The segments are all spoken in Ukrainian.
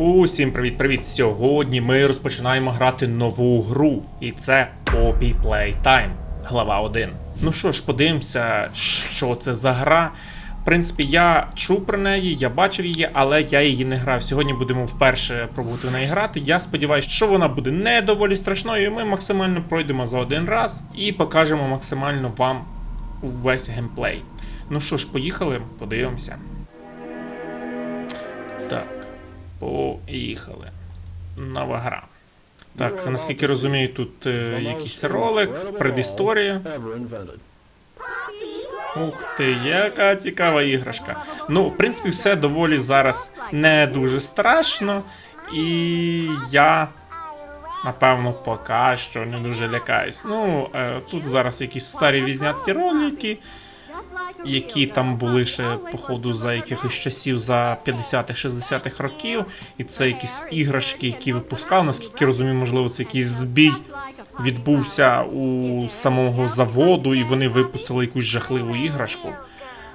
Усім привіт-привіт! Сьогодні ми розпочинаємо грати нову гру, і це Opie Playtime, глава 1. Ну що ж, подивимося, що це за гра. В принципі, я чув про неї, я бачив її, але я її не грав. Сьогодні будемо вперше пробувати в неї грати. Я сподіваюся, що вона буде не доволі страшною, і ми максимально пройдемо за один раз і покажемо максимально вам весь геймплей. Ну що ж, поїхали, подивимося. Так, поїхали. Нова гра. Так, наскільки розумію, тут е, якийсь ролик, предісторія. Ух ти, яка цікава іграшка. Ну, в принципі, все доволі зараз не дуже страшно, і я, напевно, поки що не дуже лякаюсь. Ну, е, тут зараз якісь старі візняті ролики, які там були ще, походу, за якихось часів за 50-х, 60-х років. І це якісь іграшки, які випускали. Наскільки розумію, можливо, це якийсь збій відбувся у самого заводу, і вони випустили якусь жахливу іграшку.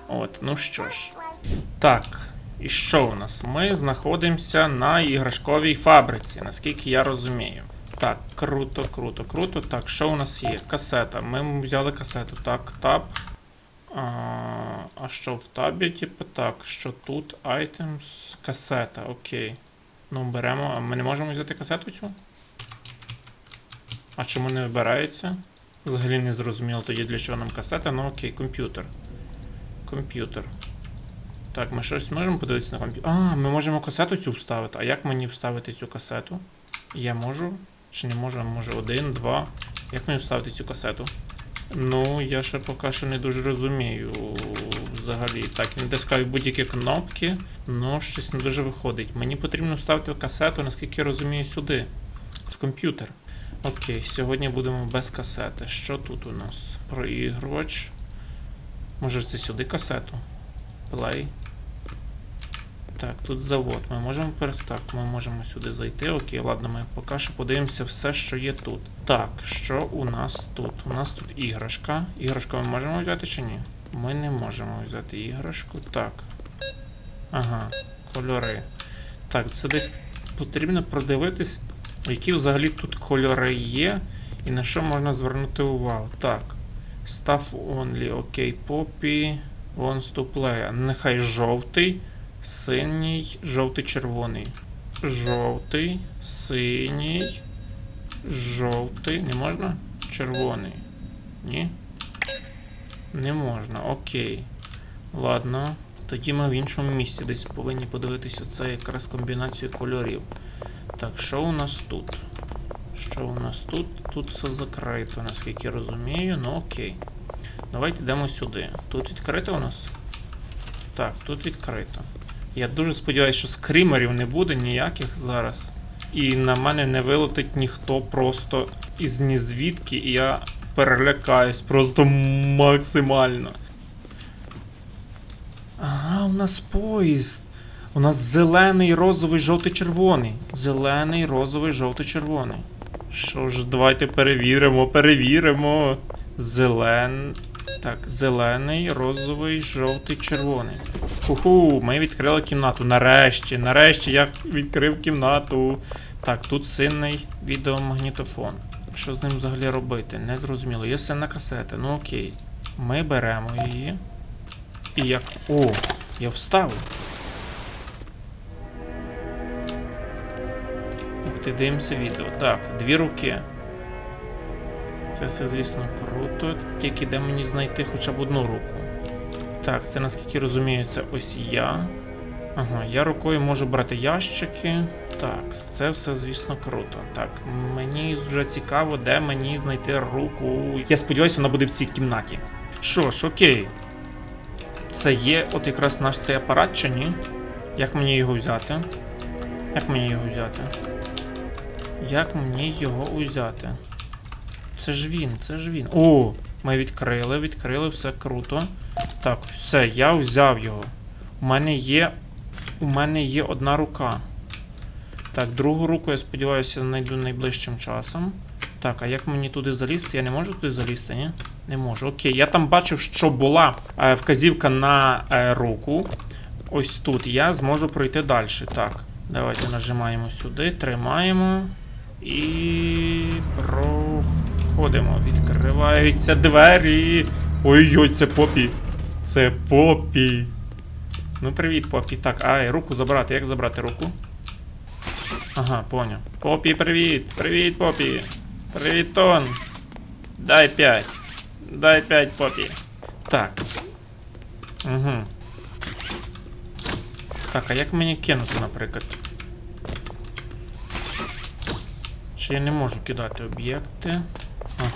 От, ну що ж. Так, і що у нас? Ми знаходимося на іграшковій фабриці, наскільки я розумію. Так, круто, круто, круто. Так, що у нас є? Касета. Ми взяли касету. Так, таб. А, що в табі, типу, так, що тут items, касета, окей. Ну, беремо. А ми не можемо взяти касету цю? А чому не вибирається? Взагалі не зрозуміло тоді для чого нам касета, ну окей, комп'ютер. Комп'ютер. Так, ми щось можемо подивитися на комп'ютер. А, ми можемо касету цю вставити. А як мені вставити цю касету? Я можу? Чи не можу? Може один, два. Як мені вставити цю касету? Ну, я ще поки що не дуже розумію. Взагалі. Так, натискаю будь-які кнопки, ну щось не дуже виходить. Мені потрібно вставити касету, наскільки я розумію, сюди. В комп'ютер. Окей, сьогодні будемо без касети. Що тут у нас? Проігрувач. Може це сюди касету? Play. Так, тут завод. Ми можемо перестак, ми можемо сюди зайти. Окей, ладно, ми поки що подивимося все, що є тут. Так, що у нас тут? У нас тут іграшка. Іграшку ми можемо взяти чи ні? Ми не можемо взяти іграшку. Так. Ага, кольори. Так, це десь потрібно продивитись, які взагалі тут кольори є, і на що можна звернути увагу. Так. Staff only, окей, Poppy wants to play. Нехай жовтий, синій, жовтий, червоний. Жовтий, синій, жовтий. Не можна? Червоний. Ні? Не можна, окей. Ладно. Тоді ми в іншому місці десь повинні подивитися оце якраз комбінацію кольорів. Так, що у нас тут? Що у нас тут? Тут все закрито, наскільки розумію. Ну окей. Давайте йдемо сюди. Тут відкрито у нас? Так, тут відкрито. Я дуже сподіваюся, що скримерів не буде ніяких зараз. І на мене не вилетить ніхто просто із нізвідки, і я перелякаюсь просто максимально. Ага, у нас поїзд. У нас зелений, розовий, жовтий, червоний. Зелений, розовий, жовтий, червоний. Що ж, давайте перевіримо, перевіримо. Зелен. Так, зелений, розовий, жовтий, червоний. Ху-ху, ми відкрили кімнату. Нарешті, нарешті я відкрив кімнату. Так, тут синний відеомагнітофон. Що з ним взагалі робити? Не зрозуміло. Є синна касета, ну окей. Ми беремо її. І як. О, я вставив. Ух ти, дивимося відео. Так, дві руки. Це все, звісно, круто. Тільки де мені знайти хоча б одну руку. Так, це наскільки розумію, це ось я. Ага, я рукою можу брати ящики. Так, це все, звісно, круто. Так, мені вже цікаво, де мені знайти руку. Я сподіваюся, вона буде в цій кімнаті. Що ж, окей. Це є от якраз наш цей апарат чи ні? Як мені його взяти? Як мені його взяти? Як мені його взяти? Це ж він, це ж він. О, ми відкрили, відкрили, все круто. Так, все, я взяв його. У мене є. У мене є одна рука. Так, другу руку, я сподіваюся, знайду найближчим часом. Так, а як мені туди залізти? Я не можу туди залізти, ні? Не можу. Окей, я там бачив, що була е, вказівка на е, руку. Ось тут я зможу пройти далі. Так. Давайте нажимаємо сюди, тримаємо. І проходимо. Відкриваються двері. Ой-ой, це попі. Це попі. Ну, привіт, попі. Так, ай, руку забрати. Як забрати руку? Ага, поняв. Попі, привіт! Привіт, попі! Привіт, Тон! Дай 5. Дай 5, попі. Так. Угу. Так, а як мені кинути, наприклад? Чи я не можу кидати об'єкти?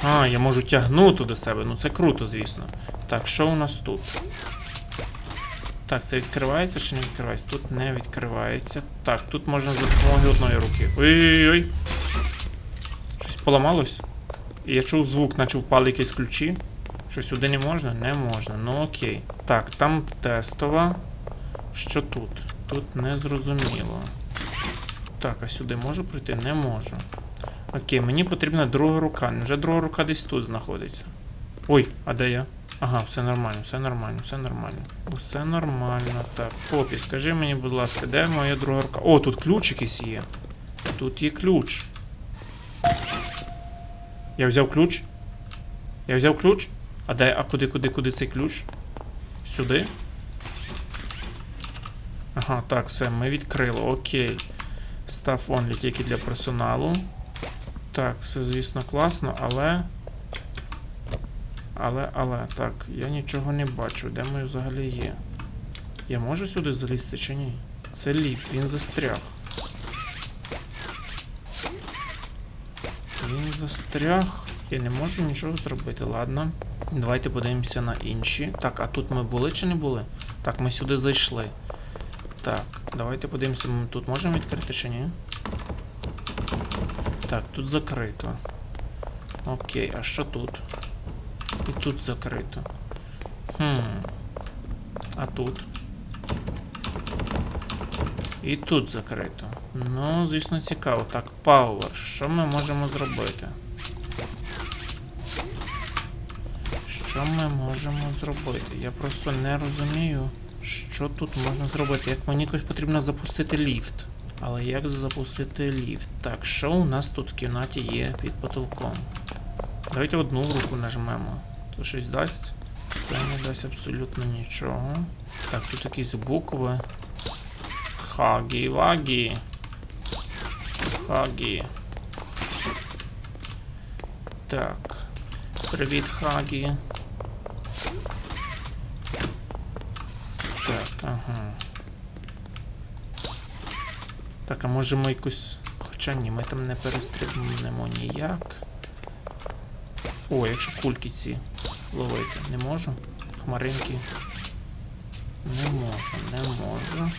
Ага, я можу тягнути до себе. Ну це круто, звісно. Так, що у нас тут? Так, це відкривається чи не відкривається? Тут не відкривається. Так, тут можна за допомогою одної руки. Ой-ой-ой. Щось поламалось? Я чув звук, наче впали якісь ключі. Що сюди не можна? Не можна. Ну окей. Так, там тестова. Що тут? Тут не зрозуміло. Так, а сюди можу пройти? Не можу. Окей, мені потрібна друга рука. Невже друга рука десь тут знаходиться? Ой, а де я? Ага, все нормально, все нормально, все нормально. Все нормально. Так, попі, скажи мені, будь ласка, де моя друга рука? О, тут ключ якийсь є. Тут є ключ. Я взяв ключ. Я взяв ключ. А де, а куди, куди, куди цей ключ? Сюди? Ага, так, все, ми відкрили. Окей. Став онлі тільки для персоналу. Так, все, звісно, класно, але. Але, але, так, я нічого не бачу. Де ми взагалі є? Я можу сюди залізти чи ні? Це ліфт, він застряг. Він застряг. Я не можу нічого зробити, ладно. Давайте подивимося на інші. Так, а тут ми були чи не були? Так, ми сюди зайшли. Так, давайте подивимося, ми тут можемо відкрити чи ні? Так, тут закрито. Окей, а що тут? І тут закрито. Хм. А тут? І тут закрито. Ну, звісно, цікаво. Так, Power. Що ми можемо зробити? Що ми можемо зробити? Я просто не розумію, що тут можна зробити. Як мені якось потрібно запустити ліфт. Але як запустити ліфт? Так, що у нас тут в кімнаті є під потолком? Давайте одну руку нажмемо. То щось дасть? Це не дасть абсолютно нічого. Так, тут якісь букви. Хагі вагі. Хагі. Так. Привіт, Хагі. Так, ага. Так, а може ми якусь. Хоча ні, ми там не перестрибнемо ніяк. О, якщо кульки ці ловити. Не можу. Хмаринки. Не можу, не можу.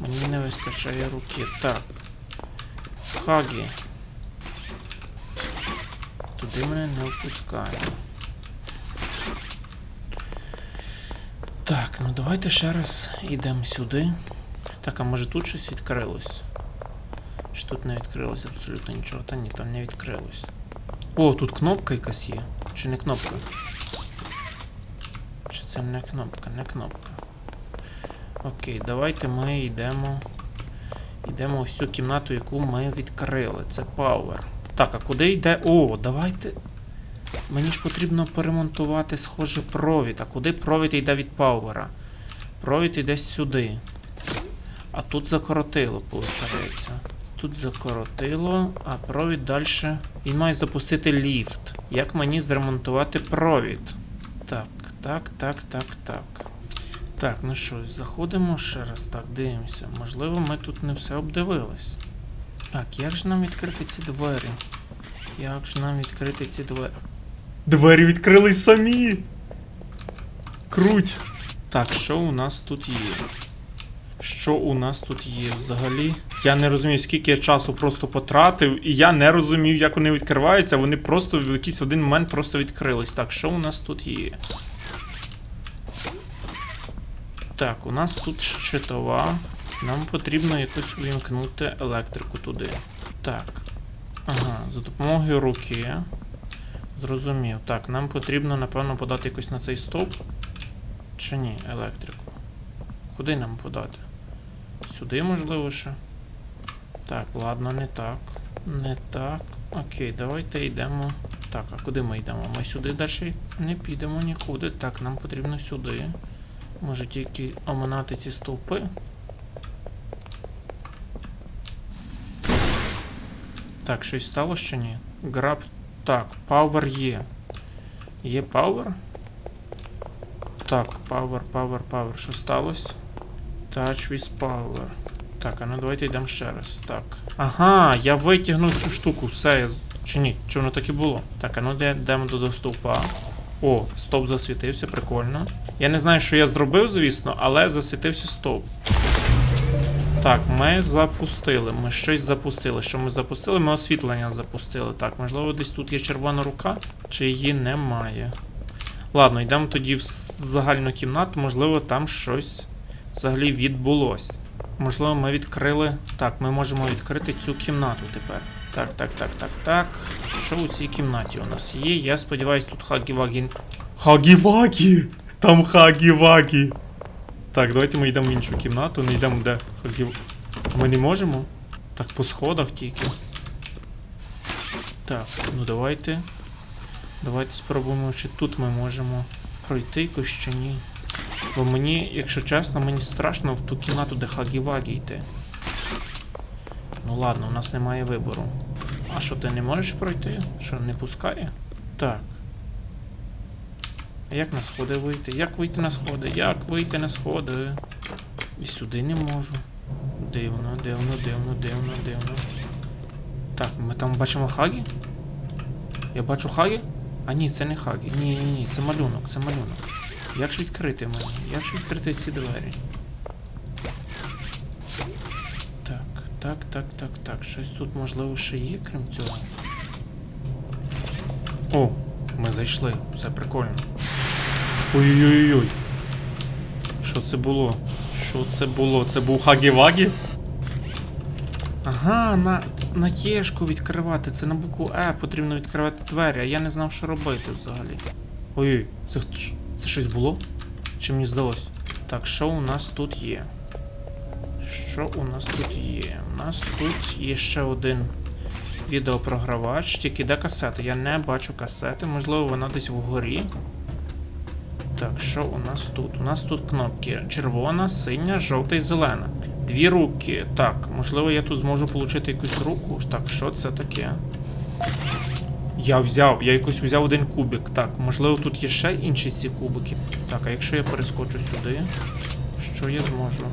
Мені не вистачає руки. Так. Хагі. Туди мене не впускає. Так, ну давайте ще раз йдемо сюди. Так, а може тут щось відкрилось? Тут не відкрилось абсолютно нічого? Та ні, там не відкрилось. О, тут кнопка якась є. Чи не кнопка? Чи це не кнопка, не кнопка. Окей, давайте ми йдемо. Йдемо ось цю кімнату, яку ми відкрили. Це Power. Так, а куди йде? О, давайте. Мені ж потрібно перемонтувати, схоже, провід. А куди провід йде від Power? Провід йде сюди. А тут закоротило, виходить. Тут закоротило, а провід далі. Він має запустити ліфт. Як мені зремонтувати провід? Так, так, так, так, так. Так, ну що, заходимо ще раз. Так, дивимося. Можливо, ми тут не все обдивились. Так, як ж нам відкрити ці двері? Як ж нам відкрити ці двері? Двері відкрились самі! Круть! Так, що у нас тут є? Що у нас тут є взагалі? Я не розумію, скільки я часу просто потратив, і я не розумію, як вони відкриваються. Вони просто в якийсь один момент просто відкрились. Так, що у нас тут є? Так, у нас тут щитова. Нам потрібно якось увімкнути електрику туди. Так. Ага, за допомогою руки. Зрозумів. Так, нам потрібно, напевно, подати якось на цей стовп. Чи ні, електрику. Куди нам подати? Сюди, можливо, ще. Так, ладно, не так. Не так. Окей, давайте йдемо. Так, а куди ми йдемо? Ми сюди далі не підемо нікуди. Так, нам потрібно сюди. Може тільки оминати ці стовпи. Так, щось стало чи ні? Граб. Так, пауер є. Є пауер? Так, пауер, пауер, пауер. Що сталося? Touch with power. Так, а ну давайте йдемо ще раз. Так. Ага, я витягнув цю штуку, все. Я... Чи ні? Чи воно так і було? Так, а ну йдемо до, до стовпа. О, стовп засвітився, прикольно. Я не знаю, що я зробив, звісно, але засвітився стовп. Так, ми запустили. Ми щось запустили. Що ми запустили? Ми освітлення запустили. Так, можливо, десь тут є червона рука, чи її немає. Ладно, йдемо тоді в загальну кімнату, можливо, там щось взагалі відбулось. Можливо, ми відкрили. Так, ми можемо відкрити цю кімнату тепер. Так, так, так, так, так. Що у цій кімнаті у нас є? Я сподіваюсь, тут хагі-вагі. Хагі-вагі! Там хагі-вагі! Так, давайте ми йдемо в іншу кімнату, не йдемо де хагі. Ми не можемо? Так, по сходах тільки. Так, ну давайте. Давайте спробуємо, чи тут ми можемо пройти якось чи ні. Бо мені, якщо чесно, мені страшно в ту кімнату, де Хагі-Вагі йти. Ну ладно, у нас немає вибору. А що, ти не можеш пройти? Що, не пускає? Так. А як на сходи вийти? Як вийти на сходи? Як вийти на сходи? І сюди не можу. Дивно, дивно, дивно, дивно, дивно. Так, ми там бачимо Хагі? Я бачу Хагі? А ні, це не Хагі. Ні, ні, ні, це малюнок, це малюнок. Як ж відкрити мені? Як ж відкрити ці двері? Так, так, так, так, так. Щось тут можливо ще є, крім цього. О, ми зайшли. Все прикольно. Ой-ой-ой. Що це було? Що це було? Це був Хагі-Вагі? Ага, на, на Єшку відкривати. Це на букву Е потрібно відкривати двері, а я не знав, що робити взагалі. Ой-ой, це, це щось було? Чи мені здалось? Так, що у нас тут є? Що у нас тут є? У нас тут є ще один відеопрогравач, тільки де касети? Я не бачу касети, можливо, вона десь вгорі. Так, що у нас тут? У нас тут кнопки червона, синя, жовта і зелена. Дві руки. Так, можливо, я тут зможу отримати якусь руку. Так, що це таке? Я взяв, я якось взяв один кубик. Так, можливо, тут є ще інші ці кубики. Так, а якщо я перескочу сюди, що я зможу?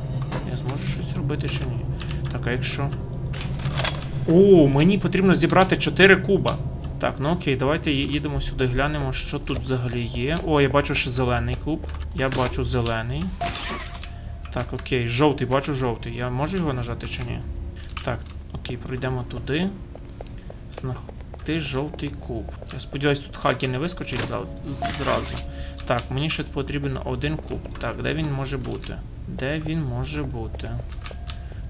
Я зможу щось робити чи ні? Так, а якщо. О, мені потрібно зібрати 4 куба. Так, ну окей, давайте їдемо сюди, глянемо, що тут взагалі є. О, я бачу ще зелений куб. Я бачу зелений. Так, окей, жовтий, бачу жовтий. Я можу його нажати чи ні? Так, окей, пройдемо туди. Знахти жовтий куб. Я сподіваюся, тут хакі не вискочить зразу. Так, мені ще потрібен один куб. Так, де він може бути? Де він може бути?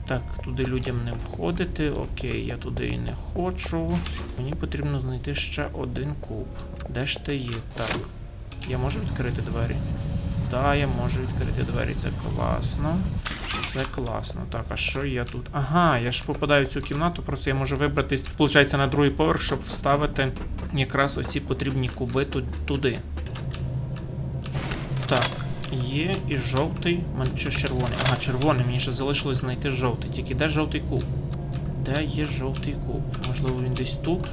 Так, туди людям не входити. Окей, я туди і не хочу. Мені потрібно знайти ще один куб. Де ж ти є? Так. Я можу відкрити двері? Так, я можу відкрити двері. Це класно. Це класно. Так, а що я тут? Ага, я ж попадаю в цю кімнату, просто я можу вибратись, виходить, на другий поверх, щоб вставити якраз оці потрібні куби ту- туди. Так, є і жовтий. У мене що червоний? Ага, червоний, мені ще залишилось знайти жовтий. Тільки де жовтий куб? Де є жовтий куб? Можливо, він десь тут.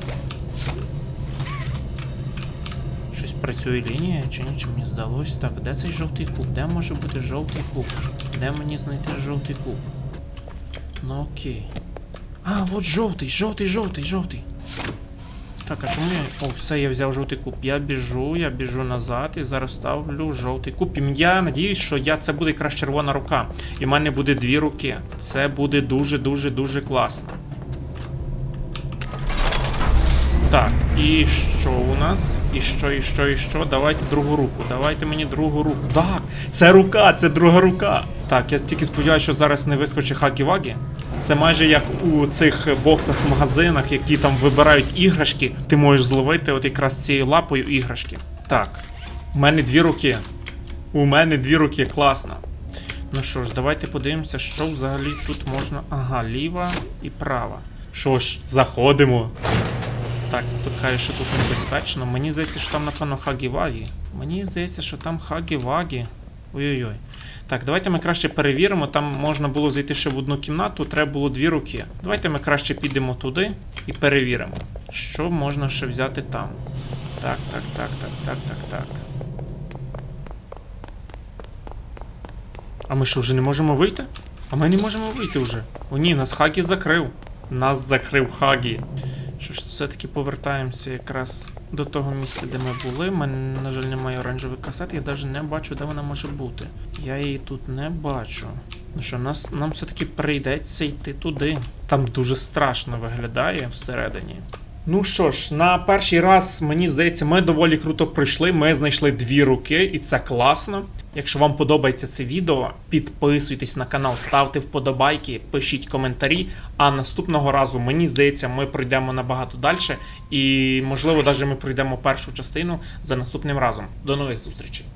Щось працює лінія, чи ні, чи мені здалось. Так, де цей жовтий куб? Де може бути жовтий куб? Де мені знайти жовтий куб? Ну окей. А, от жовтий, жовтий, жовтий, жовтий. Так, а чому я. О, все, я взяв жовтий куб. Я біжу, я біжу назад і зараз ставлю жовтий куб. І я надіюсь, що я це буде якраз червона рука. І в мене буде дві руки. Це буде дуже-дуже дуже класно. Так, і що у нас? І що, і що, і що? Давайте другу руку. Давайте мені другу руку. Так, це рука, це друга рука. Так, я тільки сподіваюся, що зараз не вискочить хакі-вагі. Це майже як у цих боксах в магазинах, які там вибирають іграшки. Ти можеш зловити от якраз цією лапою іграшки. Так, у мене дві руки. У мене дві руки, класно. Ну що ж, давайте подивимося, що взагалі тут можна. Ага, ліва і права. Що ж, заходимо. Так, тут каже, що тут небезпечно. Мені здається, що там, напевно, хагі-вагі. Мені здається, що там хагі-вагі. Ой-ой-ой. Так, давайте ми краще перевіримо. Там можна було зайти ще в одну кімнату, треба було дві руки. Давайте ми краще підемо туди і перевіримо, що можна ще взяти там. Так, так, так, так, так, так, так. А ми що, вже не можемо вийти? А ми не можемо вийти вже. О ні, нас Хагі закрив. Нас закрив Хагі. Що ж, все-таки повертаємося якраз до того місця, де ми були. У мене, на жаль, немає оранжевих касет, я навіть не бачу, де вона може бути. Я її тут не бачу. Ну що, нас, нам все-таки прийдеться йти туди. Там дуже страшно виглядає всередині. Ну що ж, на перший раз, мені здається, ми доволі круто пройшли. Ми знайшли дві руки, і це класно. Якщо вам подобається це відео, підписуйтесь на канал, ставте вподобайки, пишіть коментарі. А наступного разу, мені здається, ми пройдемо набагато далі. І, можливо, навіть ми пройдемо першу частину за наступним разом. До нових зустрічей!